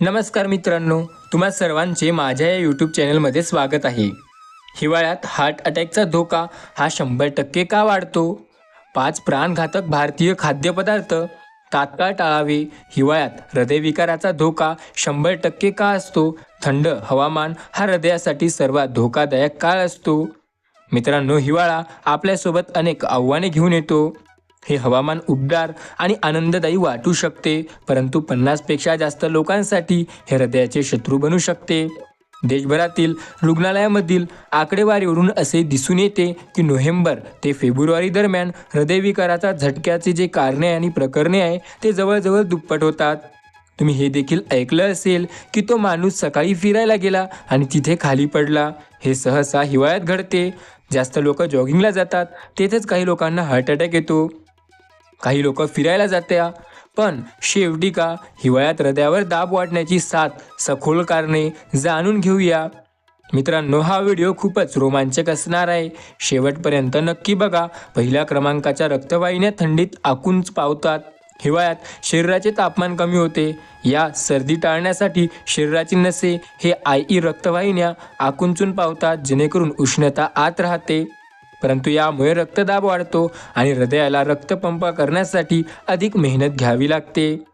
नमस्कार मित्रांनो तुम्हा सर्वांचे माझ्या या यूट्यूब चॅनलमध्ये स्वागत आहे. हिवाळ्यात हार्ट अटॅकचा धोका हा शंभर टक्के का वाढतो? पाच प्राणघातक भारतीय खाद्यपदार्थ तात्काळ टाळावे. हिवाळ्यात हृदयविकाराचा धोका शंभर टक्के का असतो? थंड हवामान हा हृदयासाठी सर्वात धोकादायक काळ असतो. मित्रांनो हिवाळा आपल्यासोबत अनेक आव्हाने घेऊन येतो. हे हवामान उबदार आणि आनंददायी वाटू शकते परंतु पन्नासपेक्षा जास्त लोकांसाठी हे हृदयाचे शत्रू बनू शकते. देशभरातील रुग्णालयामधील आकडेवारीवरून असे दिसून येते की नोव्हेंबर ते फेब्रुवारी दरम्यान हृदयविकाराचा झटक्याचे जे कारणे आणि प्रकरणे आहे ते जवळजवळ दुप्पट होतात. तुम्ही हे देखील ऐकलं असेल की तो माणूस सकाळी फिरायला गेला आणि तिथे खाली पडला. हे सहसा हिवाळ्यात घडते. जास्त लोक जॉगिंगला जातात. तेथेच काही लोकांना हार्ट अटॅक येतो. काही लोक फिरायला जात्या पण शेवटी का हिवाळ्यात हृदयावर दाब वाटण्याची सात सखोल कारणे जाणून घेऊया. मित्रांनो हा व्हिडिओ खूपच रोमांचक असणार आहे. शेवटपर्यंत नक्की बघा पहिल्या क्रमांकाच्या रक्तवाहिन्या थंडीत आकुंच पावतात. हिवाळ्यात शरीराचे तापमान कमी होते. या सर्दी टाळण्यासाठी शरीराची नसे हे आई ई रक्तवाहिन्या आकुंचून पावतात जेणेकरून उष्णता आत राहते. परंतु यामुळे रक्तदाब वाढतो आणि हृदयाला रक्तपंप करण्यासाठी अधिक मेहनत घ्यावी लागते.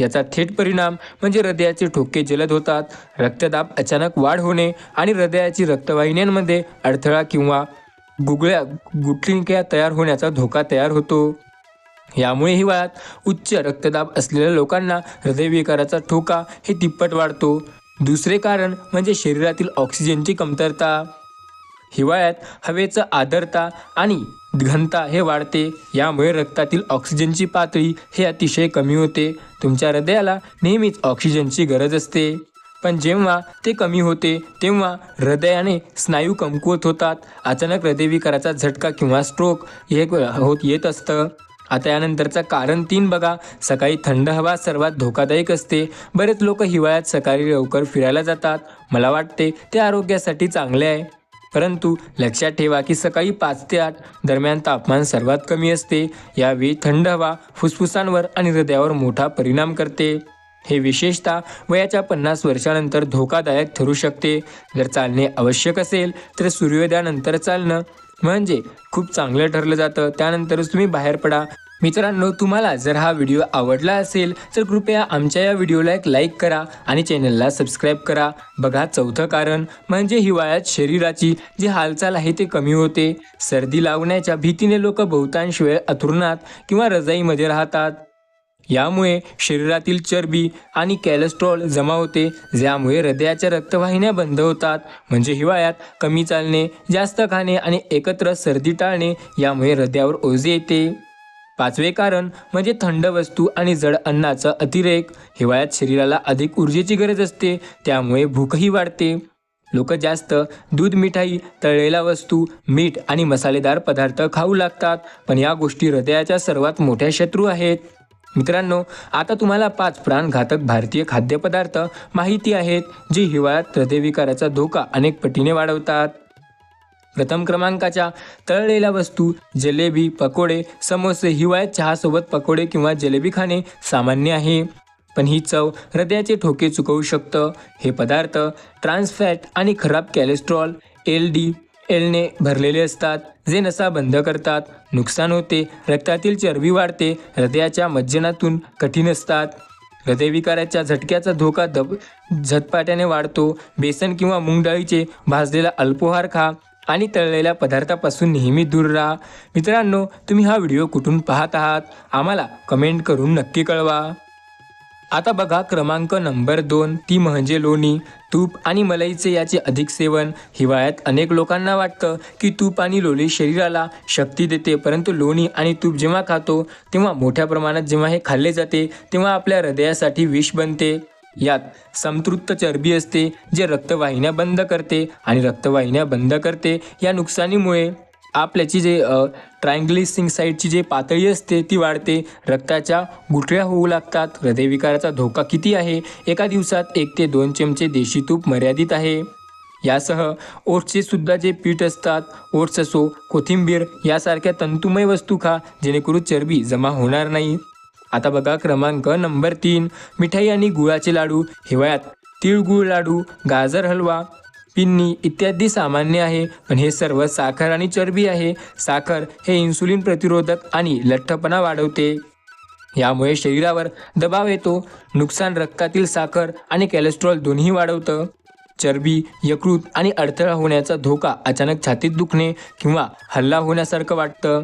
याचा थेट परिणाम म्हणजे हृदयाचे ठोके जलद होतात रक्तदाब अचानक वाढ होणे आणि हृदयाची रक्तवाहिन्यांमध्ये अडथळा किंवा गुगळ्या गुटलिंक्या तयार होण्याचा धोका तयार होतो. यामुळे हिवाळ्यात उच्च रक्तदाब असलेल्या लोकांना हृदयविकाराचा ठोका हे तिप्पट वाढतो. दुसरे कारण म्हणजे शरीरातील ऑक्सिजनची कमतरता. हिवाळ्यात हवेचं आर्द्रता आणि घनता हे वाढते. यामुळे रक्तातील ऑक्सिजनची पातळी हे अतिशय कमी होते. तुमच्या हृदयाला नेहमीच ऑक्सिजनची गरज असते. पण जेव्हा ते कमी होते तेव्हा हृदयाने स्नायू कमकुवत होतात. अचानक हृदयविकाराचा झटका किंवा स्ट्रोक हे होत येत असतं. आता यानंतरचं कारण तीन बघा. सकाळी थंड हवा सर्वात धोकादायक असते. बरेच लोक हिवाळ्यात सकाळी लवकर फिरायला जातात. मला वाटते ते आरोग्यासाठी चांगले आहे. परंतु लक्षात ठेवा की सकाळी पाच ते आठ दरम्यान तापमान सर्वात कमी असते. यावेळी थंड हवा फुफ्फुसांवर आणि हृदयावर मोठा परिणाम करते. हे विशेषतः वयाच्या पन्नास वर्षानंतर धोकादायक ठरू शकते. जर चालणे आवश्यक असेल तर सूर्योदयानंतर चालणं म्हणजे खूप चांगलं ठरलं जातं. त्यानंतरच तुम्ही बाहेर पडा. मित्रांनो तुम्हाला जर हा व्हिडिओ आवडला असेल तर कृपया आमच्या या व्हिडिओला एक लाईक करा आणि चॅनलला सबस्क्राईब करा. बघा चौथं कारण म्हणजे हिवाळ्यात शरीराची जी हालचाल आहे ते कमी होते. सर्दी लागण्याच्या भीतीने लोक बहुतांश वेळ अथुरणात किंवा रजाईमध्ये राहतात. यामुळे शरीरातील चरबी आणि कॅलेस्ट्रॉल जमा होते ज्यामुळे हृदयाच्या रक्तवाहिन्या बंद होतात. म्हणजे हिवाळ्यात कमी चालणे जास्त खाणे आणि एकत्र सर्दी टाळणे यामुळे हृदयावर ओझे येते. पाचवे कारण म्हणजे थंड वस्तू आणि जड अन्नाचा अतिरेक. हिवाळ्यात शरीराला अधिक ऊर्जेची गरज असते त्यामुळे भूकही वाढते. लोक जास्त दूध मिठाई तळलेल्या वस्तू मीठ आणि मसालेदार पदार्थ खाऊ लागतात. पण या गोष्टी हृदयाच्या सर्वात मोठ्या शत्रू आहेत. मित्रांनो आता तुम्हाला पाच प्राणघातक भारतीय खाद्यपदार्थ माहिती आहेत जे हिवाळ्यात हृदयविकाराचा धोका अनेक पटीने वाढवतात. प्रथम क्रमांकाच्या तळलेल्या वस्तू जलेबी पकोडे समोसे हिवाळ्यात चहासोबत पकोडे किंवा जलेबी खाणे सामान्य आहे. पण ही चव हृदयाचे ठोके चुकवू शकतं. हे पदार्थ ट्रान्सफॅट आणि खराब कॅलेस्ट्रॉल एल डी एलने भरलेले असतात जे नसा बंद करतात. नुकसान होते रक्तातील चरबी वाढते हृदयाच्या मज्जनातून कठीण असतात. हृदयविकाराच्या झटक्याचा धोका दब झटपाट्याने वाढतो. बेसन किंवा मूगडाळीचे भाजलेला अल्पोहार खा. आणि तळलेल्या पदार्थापासून नेहमी दूर राहा. मित्रांनो तुम्ही हा व्हिडिओ कुठून पाहत आहात? आम्हाला कमेंट करून नक्की कळवा. आता बघा क्रमांक नंबर दोन ती म्हणजे लोणी. तूप आणि मलईचे याचे अधिक सेवन. हिवाळ्यात अनेक लोकांना वाटतं की तूप आणि लोणी शरीराला शक्ती देते परंतु लोणी आणि तूप जेव्हा खातो तेव्हा मोठ्या प्रमाणात जेव्हा हे खाल्ले जाते तेव्हा आपल्या हृदयासाठी विष बनते. यात समतृप्त चरबी असते जे रक्तवाहिन्या बंद करते आणि रक्तवाहिन्या बंद करते. या नुकसानीमुळे आपल्याची जे ट्रायंग्लिसिंग साईडची जे पातळी असते ती वाढते. रक्ताच्या गुठळ्या होऊ लागतात. हृदयविकाराचा धोका किती आहे? एका दिवसात एक ते दोन चमचे देशी तूप मर्यादित आहे. यासह ओट्सचे सुद्धा जे पीठ असतात ओट्स असो कोथिंबीर यासारख्या तंतुमय वस्तू खा जेणेकरून चरबी जमा होणार नाही. आता बघा क्रमांक नंबर तीन मिठाई आणि गुळाचे लाडू हिवाळ्यात तिळगुळ लाडू गाजर हलवा पिन्नी इत्यादी सामान्य आहे. पण हे सर्व साखर आणि चरबी आहे. साखर हे इन्सुलिन प्रतिरोधक आणि लठ्ठपणा वाढवते. यामुळे शरीरावर दबाव येतो. नुकसान रक्तातील साखर आणि कॅलेस्ट्रॉल दोन्ही वाढवतं. चरबी यकृत आणि अडथळा होण्याचा धोका अचानक छातीत दुखणे किंवा हल्ला होण्यासारखं वाटतं.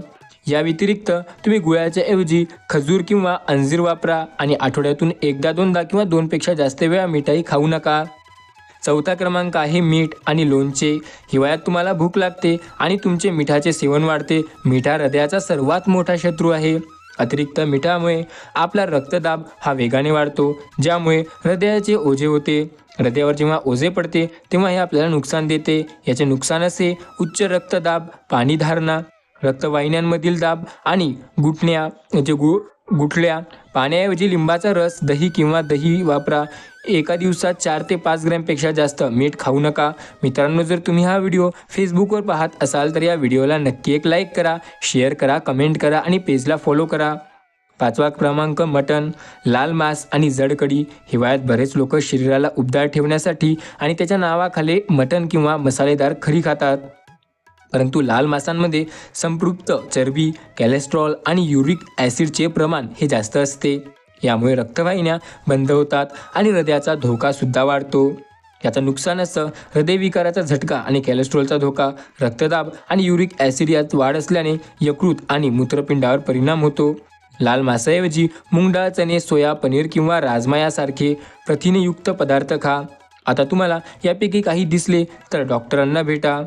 या व्यतिरिक्त तुम्ही गुळाच्या ऐवजी खजूर किंवा अंजीर वापरा आणि आठवड्यातून एकदा दोनदा किंवा दोनपेक्षा जास्त वेळा मिठाई खाऊ नका. चौथा क्रमांक आहे मीठ आणि लोणचे. हिवाळ्यात तुम्हाला भूक लागते आणि तुमचे मिठाचे सेवन वाढते. मिठा हृदयाचा सर्वात मोठा शत्रू आहे. अतिरिक्त मिठामुळे आपला रक्तदाब हा वेगाने वाढतो ज्यामुळे हृदयाचे ओझे होते. हृदयावर जेव्हा ओझे पडते तेव्हा हे आपल्याला नुकसान देते. याचे नुकसान असे उच्च रक्तदाब पाणी धारणा रक्तवाहिन्यांमधील दाब आणि गुटण्या जे म्हणजे गु गुठल्या पाण्याऐवजी लिंबाचा रस दही किंवा दही वापरा. एका दिवसात चार ते पाच ग्रॅमपेक्षा जास्त मीठ खाऊ नका. मित्रांनो जर तुम्ही हा व्हिडिओ फेसबुकवर पाहत असाल तर या व्हिडिओला नक्की एक लाईक करा शेअर करा कमेंट करा आणि पेजला फॉलो करा. पाचवा क्रमांक मटण लाल मांस आणि जडकडी. हिवाळ्यात बरेच लोक शरीराला उबदार ठेवण्यासाठी आणि त्याच्या नावाखाली मटण किंवा मसालेदार खरी खातात. परंतु लाल मांसांमध्ये संपृक्त चरबी कॅलेस्ट्रॉल आणि युरिक ॲसिडचे प्रमाण हे जास्त असते. यामुळे रक्तवाहिन्या बंद होतात आणि हृदयाचा धोकासुद्धा वाढतो. याचं नुकसान असं हृदयविकाराचा झटका आणि कॅलेस्ट्रॉलचा धोका रक्तदाब आणि युरिक ॲसिड यात वाढ असल्याने यकृत आणि मूत्रपिंडावर परिणाम होतो. लाल मासाऐवजी मूग डाळ चणे सोया पनीर किंवा राजमा यासारखे प्रथिनयुक्त पदार्थ खा. आता तुम्हाला यापैकी काही दिसले तर डॉक्टरांना भेटा.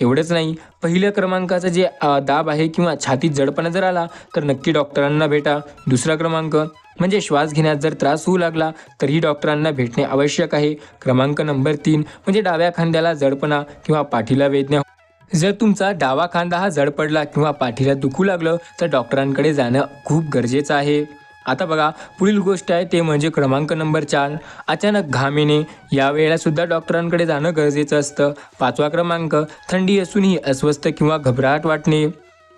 एवढंच नाही. पहिल्या क्रमांकाचं जे दाब आहे किंवा छातीत जडपणा जर आला तर नक्की डॉक्टरांना भेटा. दुसरा क्रमांक म्हणजे श्वास घेण्यात जर त्रास होऊ लागला तरीही डॉक्टरांना भेटणे आवश्यक आहे. क्रमांक नंबर तीन म्हणजे डाव्या खांद्याला जडपणा किंवा पाठीला वेदना हो- जर तुमचा डावा खांदा हा जड पडला किंवा पाठीला दुखू लागलं तर डॉक्टरांकडे जाणं खूप गरजेचं आहे. आता बघा पुढील गोष्ट आहे ते म्हणजे क्रमांक नंबर चार. अचानक घाम येणे या डॉक्टरांकडे जाणं गरजेचं असतं. पाचवा क्रमांक थंडी असूनही अस्वस्थ किंवा घबराहट वाटणे.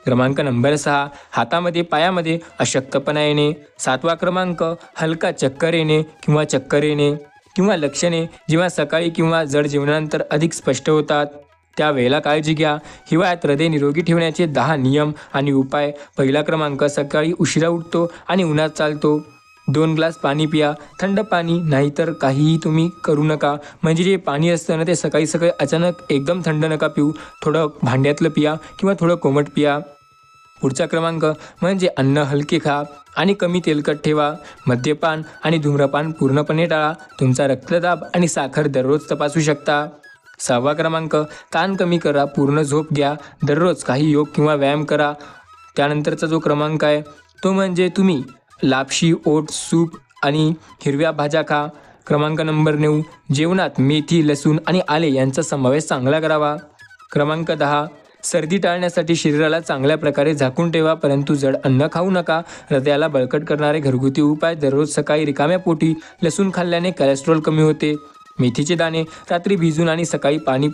क्रमांक नंबर सहा हातामध्ये पायामध्ये अशक्तपणा येणे. सातवा क्रमांक हलका चक्कर येणे किंवा चक्कर येणे किंवा लक्षणे जेव्हा सकाळी किंवा जड जेवणानंतर अधिक स्पष्ट होतात. त्यावेळेला काळजी घ्या. हिवाळ्यात हृदय निरोगी ठेवण्याचे दहा नियम आणि उपाय. पहिला क्रमांक सकाळी उशिरा उठतो आणि उन्हात चालतो. दोन ग्लास पाणी पिया. थंड पाणी नाहीतर काहीही तुम्ही करू नका. म्हणजे जे पाणी असतं ना ते सकाळी सकाळी अचानक एकदम थंड नका पिऊ. थोडं भांड्यातलं पिया किंवा थोडं कोमट पिया. पुढचा क्रमांक म्हणजे अन्न हलके खा आणि कमी तेलकट ठेवा. मद्यपान आणि धूम्रपान पूर्णपणे टाळा. तुमचा रक्तदाब आणि साखर दररोज तपासू शकता. सहावा क्रमांक ताण कमी करा पूर्ण झोप घ्या दररोज काही योग किंवा व्यायाम करा. त्यानंतरचा जो क्रमांक आहे तो म्हणजे तुम्ही लापशी ओट सूप आणि हिरव्या भाज्या खा. क्रमांक नंबर नऊ जेवणात मेथी लसूण आणि आले यांचा समावेश चांगला करावा. क्रमांक दहा सर्दी टाळण्यासाठी शरीराला चांगल्या प्रकारे झाकून ठेवा परंतु जड अन्न खाऊ नका. हृदयाला बळकट करणारे घरगुती उपाय दररोज सकाळी रिकाम्या पोटी लसूण खाल्ल्याने कोलेस्ट्रॉल कमी होते. मेथीचे दाणे रात्री भिजून आणि सकाळी पाणी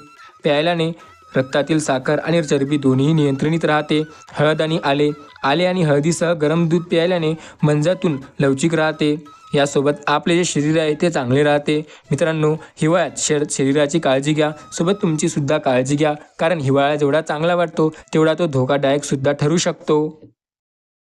प्यायल्याने रक्तातील साखर आणि चरबी दोन्ही नियंत्रणित राहते. हळद आणि आले आले आणि हळदीसह गरम दूध प्यायल्याने मंजातून लवचिक राहते. यासोबत आपले जे शरीर आहे ते चांगले राहते. मित्रांनो हिवाळ्यात शर शरीराची काळजी घ्या. सोबत तुमची सुद्धा काळजी घ्या. कारण हिवाळा जेवढा चांगला वाटतो तेवढा तो धोकादायक सुद्धा ठरू शकतो.